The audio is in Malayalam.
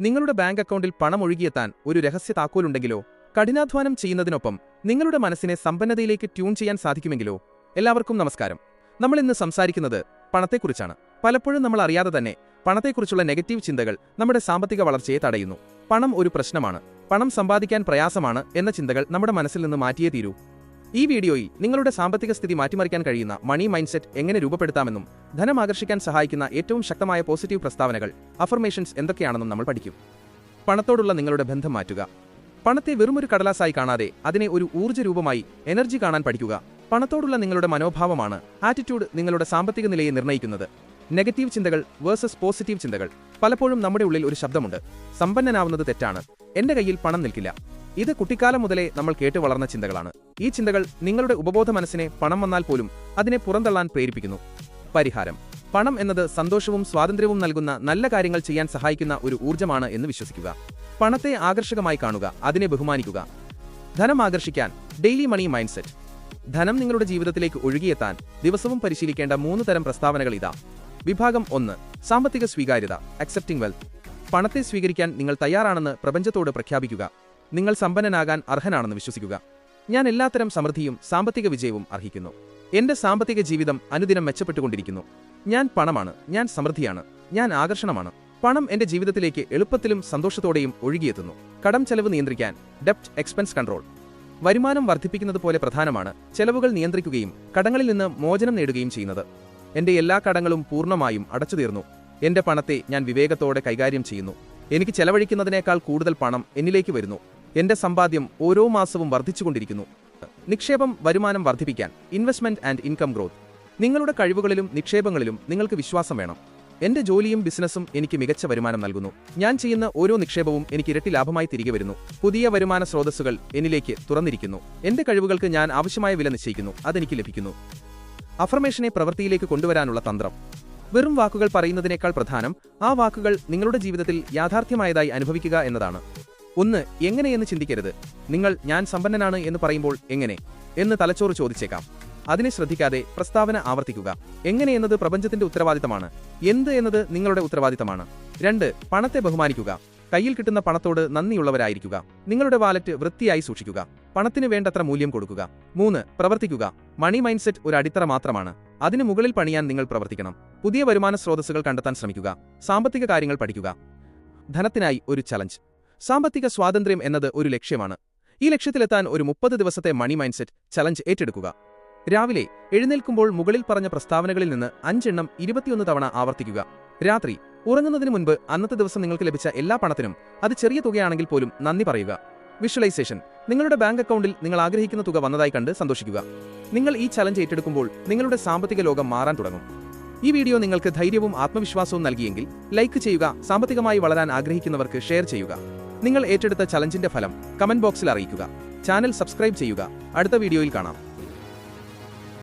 നിങ്ങളുടെ ബാങ്ക് അക്കൗണ്ടിൽ പണം ഒഴുകിയെത്താൻ ഒരു രഹസ്യ താക്കോലുണ്ടെങ്കിലോ? കഠിനാധ്വാനം ചെയ്യുന്നതിനൊപ്പം നിങ്ങളുടെ മനസ്സിനെ സമ്പന്നതയിലേക്ക് ട്യൂൺ ചെയ്യാൻ സാധിക്കുമെങ്കിലോ? എല്ലാവർക്കും നമസ്കാരം. നമ്മൾ ഇന്ന് സംസാരിക്കുന്നത് പണത്തെക്കുറിച്ചാണ്. പലപ്പോഴും നമ്മൾ അറിയാതെ തന്നെ പണത്തെക്കുറിച്ചുള്ള നെഗറ്റീവ് ചിന്തകൾ നമ്മുടെ സാമ്പത്തിക വളർച്ചയെ തടയുന്നു. പണം ഒരു പ്രശ്നമാണ്. പണം സമ്പാദിക്കാൻ പ്രയാസമാണ് എന്ന ചിന്തകൾ നമ്മുടെ മനസ്സിൽ നിന്ന് മാറ്റിയേ തീരൂ. ഈ വീഡിയോയിൽ നിങ്ങളുടെ സാമ്പത്തിക സ്ഥിതി മാറ്റിമറിക്കാൻ കഴിയുന്ന മണി മൈൻഡ്സെറ്റ് എങ്ങനെ രൂപപ്പെടുത്താമെന്നും ധനം ആകർഷിക്കാൻ സഹായിക്കുന്ന ഏറ്റവും ശക്തമായ പോസിറ്റീവ് പ്രസ്താവനകൾ അഫർമേഷൻസ് എന്തൊക്കെയാണെന്നും നമ്മൾ പഠിക്കും. പണത്തോടുള്ള നിങ്ങളുടെ ബന്ധം മാറ്റുക. പണത്തെ വെറുമൊരു കടലാസായി കാണാതെ അതിനെ ഒരു ഊർജ രൂപമായി എനർജി കാണാൻ പഠിക്കുക. പണത്തോടുള്ള നിങ്ങളുടെ മനോഭാവമാണ് ആറ്റിറ്റ്യൂഡ് നിങ്ങളുടെ സാമ്പത്തിക നിലയെ നിർണയിക്കുന്നത്. നെഗറ്റീവ് ചിന്തകൾ വേഴ്സസ് പോസിറ്റീവ് ചിന്തകൾ പലപ്പോഴും നമ്മുടെ ഉള്ളിൽ ഒരു ശബ്ദമുണ്ട്. സമ്പന്നനാവുന്നത് തെറ്റാണ്. എന്റെ കയ്യിൽ പണം നിൽക്കില്ല. ഇത് കുട്ടിക്കാലം മുതലേ നമ്മൾ കേട്ടു വളർന്ന ചിന്തകളാണ്. ഈ ചിന്തകൾ നിങ്ങളുടെ ഉപബോധ മനസ്സിനെ പണം വന്നാൽ പോലും അതിനെ പുറന്തള്ളാൻ പ്രേരിപ്പിക്കുന്നു. പരിഹാരം. പണം എന്നത് സന്തോഷവും സ്വാതന്ത്ര്യവും നൽകുന്ന നല്ല കാര്യങ്ങൾ ചെയ്യാൻ സഹായിക്കുന്ന ഒരു ഊർജമാണ് എന്ന് വിശ്വസിക്കുക. പണത്തെ ആകർഷകമായി കാണുക അതിനെ ബഹുമാനിക്കുക. ധനം ആകർഷിക്കാൻ ഡെയിലി മണി മൈൻഡ്സെറ്റ് ധനം നിങ്ങളുടെ ജീവിതത്തിലേക്ക് ഒഴുകിയെത്താൻ ദിവസവും പരിശീലിക്കേണ്ട മൂന്ന് തരം പ്രസ്താവനകൾ ഇതാ. വിഭാഗം ഒന്ന് സാമ്പത്തിക സ്വീകാര്യത അക്സെപ്റ്റിംഗ് വെൽത്ത് പണത്തെ സ്വീകരിക്കാൻ നിങ്ങൾ തയ്യാറാണെന്ന് പ്രപഞ്ചത്തോട് പ്രഖ്യാപിക്കുക. നിങ്ങൾ സമ്പന്നനാകാൻ അർഹനാണെന്ന് വിശ്വസിക്കുക. ഞാൻ എല്ലാത്തരം സമൃദ്ധിയും സാമ്പത്തിക വിജയവും അർഹിക്കുന്നു. എന്റെ സാമ്പത്തിക ജീവിതം അനുദിനം മെച്ചപ്പെട്ടുകൊണ്ടിരിക്കുന്നു. ഞാൻ പണമാണ് ഞാൻ സമൃദ്ധിയാണ് ഞാൻ ആകർഷണമാണ്. പണം എന്റെ ജീവിതത്തിലേക്ക് എളുപ്പത്തിലും സന്തോഷത്തോടെയും ഒഴുകിയെത്തുന്നു. കടം ചെലവ് നിയന്ത്രിക്കാൻ ഡെപ്റ്റ് എക്സ്പെൻസ് കൺട്രോൾ. വരുമാനം വർദ്ധിപ്പിക്കുന്നത് പോലെ പ്രധാനമാണ് ചെലവുകൾ നിയന്ത്രിക്കുകയും കടങ്ങളിൽ നിന്ന് മോചനം നേടുകയും ചെയ്യുന്നത്. എന്റെ എല്ലാ കടങ്ങളും പൂർണമായും അടച്ചു തീർന്നു എന്റെ പണത്തെ ഞാൻ വിവേകത്തോടെ കൈകാര്യം ചെയ്യുന്നു. എനിക്ക് ചെലവഴിക്കുന്നതിനേക്കാൾ കൂടുതൽ പണം എന്നിലേക്ക് വരുന്നു. എന്റെ സമ്പാദ്യം ഓരോ മാസവും വർദ്ധിച്ചുകൊണ്ടിരിക്കുന്നു. നിക്ഷേപം വരുമാനം വർദ്ധിപ്പിക്കാൻ ഇൻവെസ്റ്റ്മെന്റ് ആൻഡ് ഇൻകം ഗ്രോത്ത് നിങ്ങളുടെ കഴിവുകളിലും നിക്ഷേപങ്ങളിലും നിങ്ങൾക്ക് വിശ്വാസം വേണം. എന്റെ ജോലിയും ബിസിനസ്സും എനിക്ക് മികച്ച വരുമാനം നൽകുന്നു. ഞാൻ ചെയ്യുന്ന ഓരോ നിക്ഷേപവും എനിക്ക് ഇരട്ടി ലാഭമായി തിരികെ വരുന്നു. പുതിയ വരുമാന സ്രോതസ്സുകൾ എന്നിലേക്ക് തുറന്നിരിക്കുന്നു. എന്റെ കഴിവുകൾക്ക് ഞാൻ ആവശ്യമായ വില നിശ്ചയിക്കുന്നു. അതെനിക്ക് ലഭിക്കുന്നു. അഫർമേഷനെ പ്രവൃത്തിയിലേക്ക് കൊണ്ടുവരാനുള്ള തന്ത്രം. വെറും വാക്കുകൾ പറയുന്നതിനേക്കാൾ പ്രധാനം ആ വാക്കുകൾ നിങ്ങളുടെ ജീവിതത്തിൽ യാഥാർത്ഥ്യമായതായി അനുഭവിക്കുക എന്നതാണ്. ഒന്ന് എങ്ങനെയെന്ന് ചിന്തിക്കരുത്. നിങ്ങൾ ഞാൻ സമ്പന്നനാണ് എന്ന് പറയുമ്പോൾ എങ്ങനെ? എന്ന് തലച്ചോറ് ചോദിച്ചേക്കാം. അതിനെ ശ്രദ്ധിക്കാതെ പ്രസ്താവന ആവർത്തിക്കുക. എങ്ങനെയെന്നത് പ്രപഞ്ചത്തിന്റെ ഉത്തരവാദിത്തമാണ്. എന്ത് എന്നത് നിങ്ങളുടെ ഉത്തരവാദിത്തമാണ്. രണ്ട് പണത്തെ ബഹുമാനിക്കുക. കയ്യിൽ കിട്ടുന്ന പണത്തോട് നന്ദിയുള്ളവരായിരിക്കുക. നിങ്ങളുടെ വാലറ്റ് വൃത്തിയായി സൂക്ഷിക്കുക. പണത്തിന് വേണ്ടത്ര മൂല്യം കൊടുക്കുക. മൂന്ന് പ്രവർത്തിക്കുക. മണി മൈൻഡ്സെറ്റ് ഒരു അടിത്തറ മാത്രമാണ്. അതിന് മുകളിൽ പണിയാൻ നിങ്ങൾ പ്രവർത്തിക്കണം. പുതിയ വരുമാന സ്രോതസ്സുകൾ കണ്ടെത്താൻ ശ്രമിക്കുക. സാമ്പത്തിക കാര്യങ്ങൾ പഠിക്കുക. ധനത്തിനായി ഒരു ചലഞ്ച്. സാമ്പത്തിക സ്വാതന്ത്ര്യം എന്നത് ഒരു ലക്ഷ്യമാണ്. ഈ ലക്ഷ്യത്തിലെത്താൻ ഒരു മുപ്പത് ദിവസത്തെ മണി മൈൻഡ്സെറ്റ് ചലഞ്ച് ഏറ്റെടുക്കുക. രാവിലെ എഴുന്നേൽക്കുമ്പോൾ മുകളിൽ പറഞ്ഞ പ്രസ്താവനകളിൽ നിന്ന് അഞ്ചെണ്ണം ഇരുപത്തിയൊന്ന് തവണ ആവർത്തിക്കുക. രാത്രി ഉറങ്ങുന്നതിന് മുൻപ് അന്നത്തെ ദിവസം നിങ്ങൾക്ക് ലഭിച്ച എല്ലാ പണത്തിനും അത് ചെറിയ തുകയാണെങ്കിൽ പോലും നന്ദി പറയുക. വിഷ്വലൈസേഷൻ. നിങ്ങളുടെ ബാങ്ക് അക്കൗണ്ടിൽ നിങ്ങൾ ആഗ്രഹിക്കുന്ന തുക വന്നതായി കണ്ട് സന്തോഷിക്കുക. നിങ്ങൾ ഈ ചലഞ്ച് ഏറ്റെടുക്കുമ്പോൾ നിങ്ങളുടെ സാമ്പത്തിക ലോകം മാറാൻ തുടങ്ങും. ഈ വീഡിയോ നിങ്ങൾക്ക് ധൈര്യവും ആത്മവിശ്വാസവും നൽകിയെങ്കിൽ ലൈക്ക് ചെയ്യുക സാമ്പത്തികമായി വളരാൻ ആഗ്രഹിക്കുന്നവർക്ക് ഷെയർ ചെയ്യുക. നിങ്ങൾ ഏറ്റെടുത്ത ചലഞ്ചിന്റെ ഫലം കമന്റ് ബോക്സിൽ അറിയിക്കുക. ചാനൽ സബ്സ്ക്രൈബ് ചെയ്യുക. അടുത്ത വീഡിയോയിൽ കാണാം.